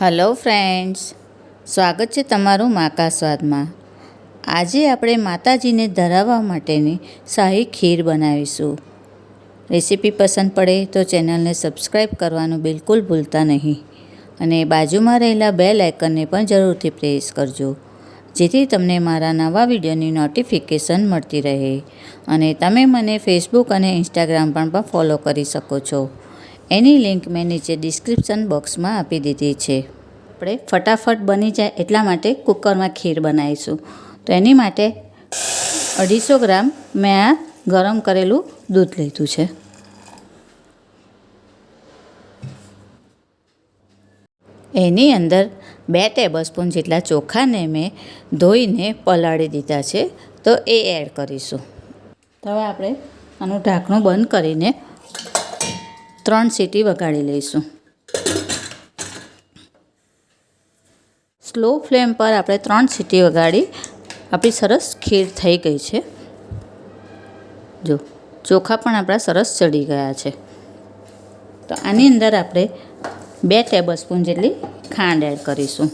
Hello friends, સ્વાગત છે તમારું માકા સ્વાદમાં. આજે આપણે માતાજીને ધરાવવા માટેની શાહી ખીર બનાવીશું. રેસીપી પસંદ પડે તો ચેનલને સબસ્ક્રાઈબ કરવાનું બિલકુલ ભૂલતા નહીં અને બાજુમાં રહેલા બે લાઇકનને પણ જરૂરથી પ્રેસ કરજો, જેથી તમને મારા નવા વિડીયોની નોટિફિકેશન મળતી રહે અને તમે મને ફેસબુક અને ઇન્સ્ટાગ્રામ પણ ફોલો કરી શકો છો. એની લિંક મેં નીચે ડિસ્ક્રિપ્શન બોક્સમાં આપી દીધી છે. આપણે ફટાફટ બની જાય એટલા માટે કુકરમાં ખીર બનાવીશું. તો એની માટે અઢીસો ગ્રામ મેં આ ગરમ કરેલું દૂધ લીધું છે. એની અંદર બે ટેબલસ્પૂન જેટલા ચોખાને મેં ધોઈને પલાળી દીધા છે. તો એ એડ કરીશું. તો હવે આપણે આનું ઢાંકણું બંધ કરીને ત્રણ સીટી વગાડી લઈશું. સ્લો ફ્લેમ પર આપણે ત્રણ સીટી વગાડી આપણી સરસ ખીર થઈ ગઈ છે. જો, ચોખા પણ આપણા સરસ ચડી ગયા છે. તો આની અંદર આપણે બે ટેબલ સ્પૂન જેટલી ખાંડ એડ કરીશું.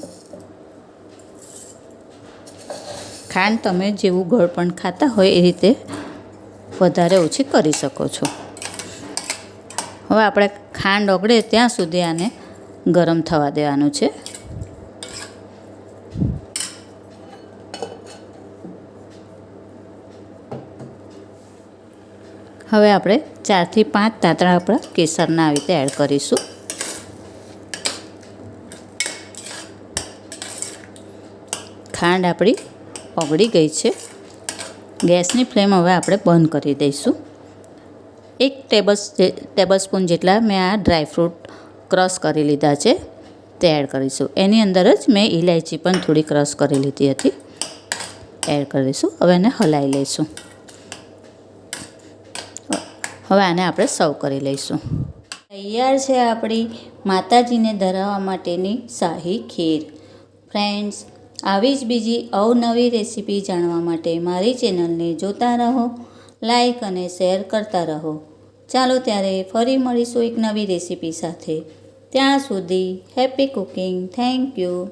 ખાંડ તમે જેવું ગળ પણ ખાતા હોય એ રીતે વધારે ઓછી કરી શકો છો. હવે આપણે ખાંડ ઓગળે ત્યાં સુધી આને ગરમ થવા દેવાનું છે. હવે આપણે ચારથી પાંચ તાતણા આપણા કેસરના આવી રીતે એડ કરીશું. ખાંડ આપણી ઓગળી ગઈ છે. ગેસની ફ્લેમ હવે આપણે બંધ કરી દઈશું. એક ટેબલ ટેબલ સ્પૂન જેટલા મેં આ ડ્રાયફ્રૂટ ક્રશ કરી લીધા છે, તે એડ કરીશું. એની અંદર જ મેં ઇલાયચી પણ થોડી ક્રશ કરી લીધી હતી. એડ કરીશું. હવે એને હલાવી લઈશું. હવે આને આપણે સર્વ કરી લઈશું. તૈયાર છે આપણી માતાજીને ધરાવવા માટેની શાહી ખીર. ફ્રેન્ડ્સ, આવી જ બીજી અવનવી રેસીપી જાણવા માટે મારી ચેનલને જોતા રહો. લાઈક અને શેર કરતા રહો. ચાલો ત્યારે ફરી મળીશું એક નવી રેસીપી સાથે. ત્યાં સુધી હેપી કુકિંગ. Thank you.